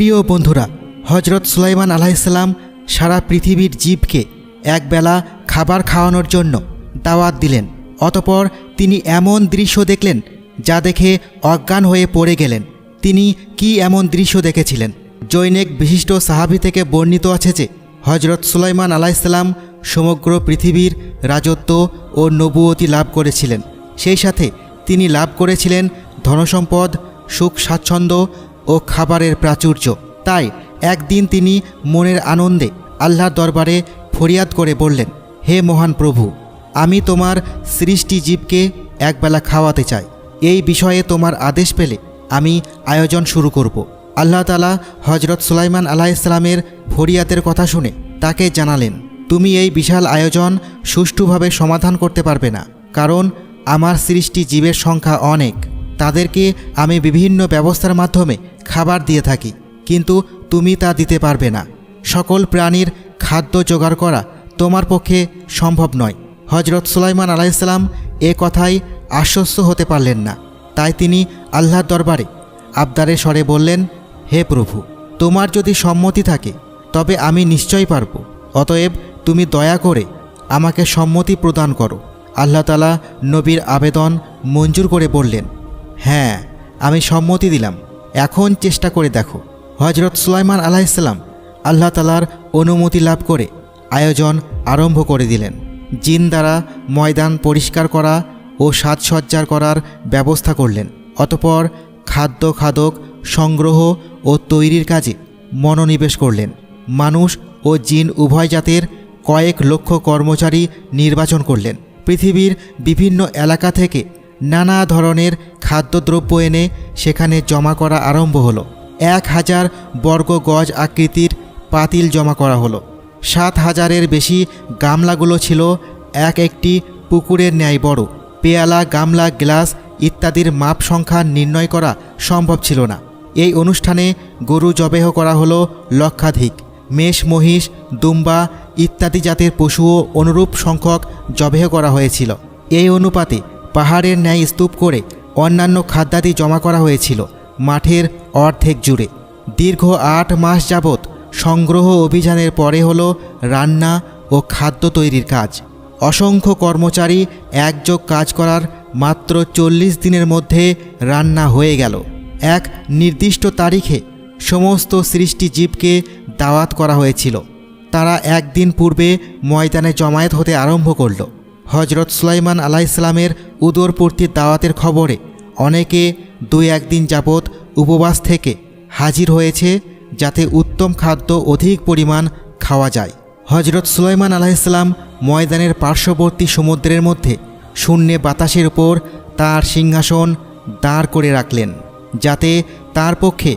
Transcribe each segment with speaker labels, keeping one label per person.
Speaker 1: প্রিয় বন্ধুরা হজরত সুলাইমান আলাইসাল্লাম সারা পৃথিবীর জীবকে একবেলা খাবার খাওয়ানোর জন্য দাওয়াত দিলেন। অতপর তিনি এমন দৃশ্য দেখলেন যা দেখে অজ্ঞান হয়ে পড়ে গেলেন। তিনি কি এমন দৃশ্য দেখেছিলেন? জৈনিক বিশিষ্ট সাহাবি থেকে বর্ণিত আছে যে হজরত সুলাইমান আলাইসাল্লাম সমগ্র পৃথিবীর রাজত্ব ও নবুয়তি লাভ করেছিলেন। সেই সাথে তিনি লাভ করেছিলেন ধনসম্পদ সুখ স্বাচ্ছন্দ্য ও খাবারের প্রাচুর্য। তাই একদিন তিনি মনের আনন্দে আল্লাহর দরবারে ফরিয়াদ করে বললেন, হে মহান প্রভু, আমি তোমার সৃষ্টি জীবকে একবেলা খাওয়াতে চাই। এই বিষয়ে তোমার আদেশ পেলে আমি আয়োজন শুরু করব। আল্লাহ তালা হজরত সুলাইমান আলাহ ইসলামের ফরিয়াদের কথা শুনে তাকে জানালেন, তুমি এই বিশাল আয়োজন সুষ্ঠুভাবে সমাধান করতে পারবে না, কারণ আমার সৃষ্টি জীবের সংখ্যা অনেক। তাদেরকে আমি বিভিন্ন ব্যবস্থার মাধ্যমে খাবার দিয়ে থাকি, কিন্তু তুমি তা দিতে পারবে না। সকল প্রাণীর খাদ্য জোগাড় করা তোমার পক্ষে সম্ভব নয়। হজরত সুলাইমান আলাইসাল্লাম এ কথাই আশ্বস্ত হতে পারলেন না। তাই তিনি আল্লাহর দরবারে আবদারে স্বরে বললেন, হে প্রভু, তোমার যদি সম্মতি থাকে, তবে আমি নিশ্চয় পারব। অতএব তুমি দয়া করে আমাকে সম্মতি প্রদান করো। আল্লাহ তালা নবীর আবেদন মঞ্জুর করে বললেন। হ্যাঁ আমি সম্মতি দিলাম। এখন চেষ্টা করে দেখো। হজরত সুলাইমান আলাইসাল্লাম আল্লাহ তালার অনুমতি লাভ করে আয়োজন আরম্ভ করে দিলেন। জিন দ্বারা ময়দান পরিষ্কার করা ও সাজসজ্জার করার ব্যবস্থা করলেন। অতপর খাদ্য খাদক সংগ্রহ ও তৈরির কাজে মনোনিবেশ করলেন। মানুষ ও জিন উভয় জাতের কয়েক লক্ষ কর্মচারী নির্বাচন করলেন। পৃথিবীর বিভিন্ন এলাকা থেকে নানা ধরনের খাদ্যদ্রব্য এনে সেখানে জমা করা আরম্ভ হলো। এক হাজার বর্গ গজ আকৃতির পাতিল জমা করা হলো। সাত হাজারের বেশি গামলাগুলো ছিল এক একটি পুকুরের ন্যায় বড়। পেয়ালা, গামলা, গ্লাস ইত্যাদির মাপ সংখ্যা নির্ণয় করা সম্ভব ছিল না। এই অনুষ্ঠানে গরু জবেহ করা হলো লক্ষাধিক। মেষ, মহিষ, দুম্বা ইত্যাদি জাতের পশুও অনুরূপ সংখ্যক জবেহ করা হয়েছিল। এই অনুপাতে পাহাড়ের ন্যায় স্তূপ করে অন্যান্য খাদ্যাদি জমা করা হয়েছিল মাঠের অর্ধেক জুড়ে। দীর্ঘ আট মাস যাবৎ সংগ্রহ অভিযানের পরে হলো রান্না ও খাদ্য তৈরির কাজ। অসংখ্য কর্মচারী একযোগ কাজ করার মাত্র চল্লিশ দিনের মধ্যে রান্না হয়ে গেল। এক নির্দিষ্ট তারিখে সমস্ত সৃষ্টি জীবকে দাওয়াত করা হয়েছিল। তারা একদিন পূর্বে ময়দানে জমায়েত হতে আরম্ভ করল। হজরত সুলাইমান আলাহ ইসলামের উদরপূর্তির দাওয়াতের খবরে অনেকে দুই একদিন যাবৎ উপবাস থেকে হাজির হয়েছে যাতে উত্তম খাদ্য অধিক পরিমাণ খাওয়া যায়। হজরত সুলাইমান আলাইসাল্লাম ময়দানের পার্শ্ববর্তী সমুদ্রের মধ্যে শূন্যে বাতাসের উপর তার সিংহাসন দাঁড় করে রাখলেন, যাতে তার পক্ষে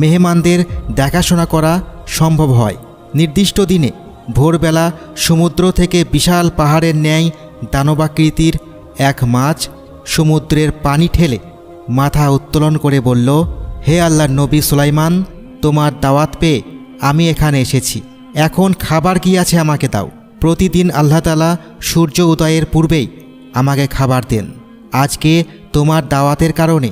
Speaker 1: মেহমানদের দেখাশোনা করা সম্ভব হয়। নির্দিষ্ট দিনে ভোরবেলা সমুদ্র থেকে বিশাল পাহাড়ের ন্যায় দানবাকৃতির এক মাছ সমুদ্রের পানি ঠেলে মাথা উত্তোলন করে বলল, হে আল্লাহ নবী সুলাইমান, তোমার দাওয়াত পেয়ে আমি এখানে এসেছি। এখন খাবার কি আছে আমাকে দাও। প্রতিদিন আল্লাহ তালা সূর্য উদয়ের পূর্বেই আমাকে খাবার দেন। আজকে তোমার দাওয়াতের কারণে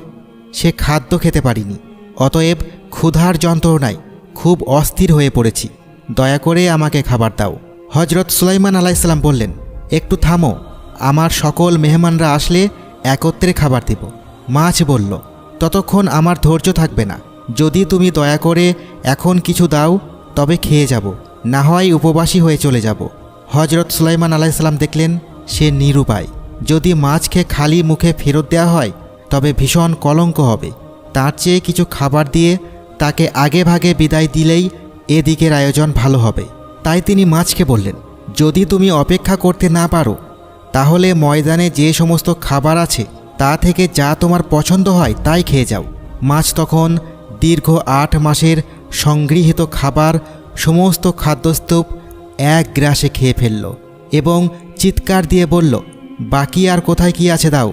Speaker 1: সে খাদ্য খেতে পারিনি। অতএব ক্ষুধার যন্ত্রণায় খুব অস্থির হয়ে পড়েছি। দয়া করে আমাকে খাবার দাও। হজরত সুলাইমান আলাইসাল্লাম বললেন একটু থামো, আমার সকল মেহমানরা আসলে একত্রে খাবার দেব। মাছ বলল, ততক্ষণ আমার ধৈর্য থাকবে না। যদি তুমি দয়া করে এখন কিছু দাও, তবে খেয়ে যাব। না হয় উপবাসী হয়ে চলে যাব। হজরত সুলাইমান আলাইসাল্লাম দেখলেন, সে নিরুপায়। যদি মাছ খেয়ে খালি মুখে ফেরত দেওয়া হয়, তবে ভীষণ কলঙ্ক হবে। তার চেয়ে কিছু খাবার দিয়ে তাকে আগে ভাগে বিদায় দিলেই এদিকের আয়োজন ভালো হবে। তাই তিনি মাছকে বললেন যদি তুমি অপেক্ষা করতে না পারো, তাহলে ময়দানে যে সমস্ত খাবার আছে, তা থেকে যা তোমার পছন্দ হয়, তাই খেয়ে যাও। মাছ তখন দীর্ঘ আট মাসের সংগৃহীত খাবার, সমস্ত খাদ্যস্তূপ এক গ্রাসে খেয়ে ফেলল এবং চিৎকার দিয়ে বলল, বাকি আর কোথায় কি আছে দাও?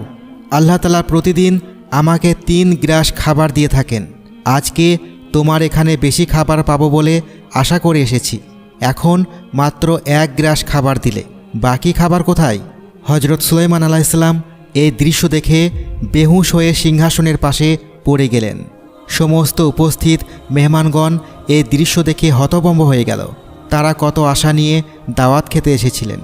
Speaker 1: আল্লাহ তালা প্রতিদিন আমাকে তিন গ্রাস খাবার দিয়ে থাকেন। আজকে তোমার এখানে বেশি খাবার পাবো বলে আশা করে এসেছি। এখন মাত্র এক গ্রাস খাবার দিলে। বাকি খাবার কোথায়? হজরত সুলাইমান আলাইসাল্লাম এই দৃশ্য দেখে বেহুশ হয়ে সিংহাসনের পাশে পড়ে গেলেন। সমস্ত উপস্থিত মেহমানগণ এই দৃশ্য দেখে হতভম্ব হয়ে গেল। তারা কত আশা নিয়ে দাওয়াত খেতে এসেছিলেন।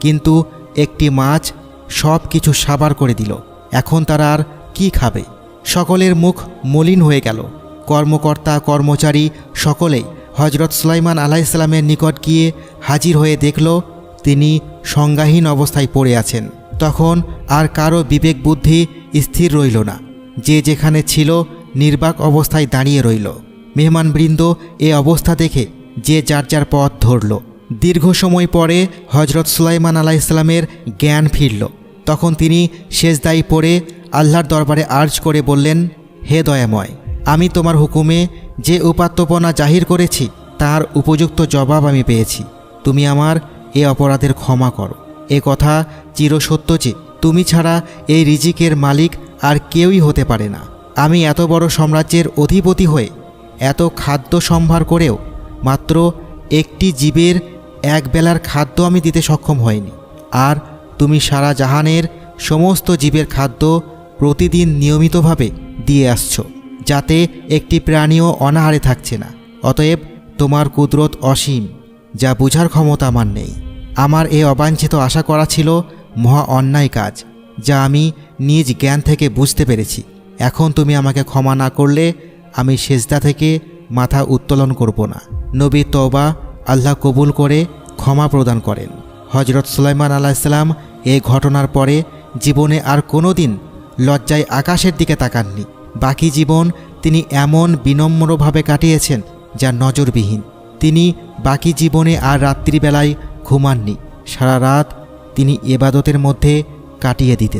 Speaker 1: কিন্তু একটি মাছ সব কিছু সাবার করে দিল। এখন তারা আর কি খাবে? সকলের মুখ মলিন হয়ে গেল। কর্মকর্তা, কর্মচারী সকলেই হজরত সুলাইমান আলাইসালামের নিকট গিয়ে হাজির হয়ে দেখল তিনি সংজ্ঞাহীন অবস্থায় পড়ে আছেন। তখন আর কারও বিবেক বুদ্ধি স্থির রইল না। যে যেখানে ছিল নির্বাক অবস্থায় দাঁড়িয়ে রইল। মেহমানবৃন্দ এ অবস্থা দেখে যে যার যার পথ ধরল। দীর্ঘ সময় পরে হজরত সুলাইমান আলাইসালামের জ্ঞান ফিরল। তখন তিনি শেষদায়ী পড়ে আল্লাহর দরবারে আর্জ করে বললেন, হে দয়াময়, আমি তোমার হুকুমে যে উপাত্তপনা জাহির করেছি, তার উপযুক্ত জবাব আমি পেয়েছি। তুমি আমার এ অপরাধের ক্ষমা করো। এ কথা চিরসত্য যে, তুমি ছাড়া এই রিজিকের মালিক আর কেউই হতে পারে না। আমি এত বড় সাম্রাজ্যের অধিপতি হয়ে এত খাদ্য সম্ভার করেও মাত্র একটি জীবের এক বেলার খাদ্য আমি দিতে সক্ষম হইনি। আর তুমি সারা জাহানের সমস্ত জীবের খাদ্য প্রতিদিন নিয়মিতভাবে দিয়ে আসছো। যাতে একটি প্রাণীও অনাহারে থাকছে না। অতএব তোমার কুদরত অসীম, যা বোঝার ক্ষমতা আমার নেই। আমার এ অবাঞ্ছিত আশা করা ছিল মহা অন্যায় কাজ, যা আমি নিজ জ্ঞান থেকে বুঝতে পেরেছি। এখন তুমি আমাকে ক্ষমা না করলে আমি সেজদা থেকে মাথা উত্তোলন করব না। নবী তওবা আল্লাহ কবুল করে ক্ষমা প্রদান করেন। হজরত সুলাইমান আলাইসাল্লাম এই ঘটনার পরে জীবনে আর কোনো দিন লজ্জায় আকাশের দিকে তাকাননি। বাকি জীবন তিনি এমন বিনম্রভাবে কাটিয়েছেন যা নজরবিহীন। তিনি বাকি জীবনে আর রাত্রিবেলায় ঘুমাননি, সারা রাত তিনি এবাদতের মধ্যে কাটিয়ে দিতেন।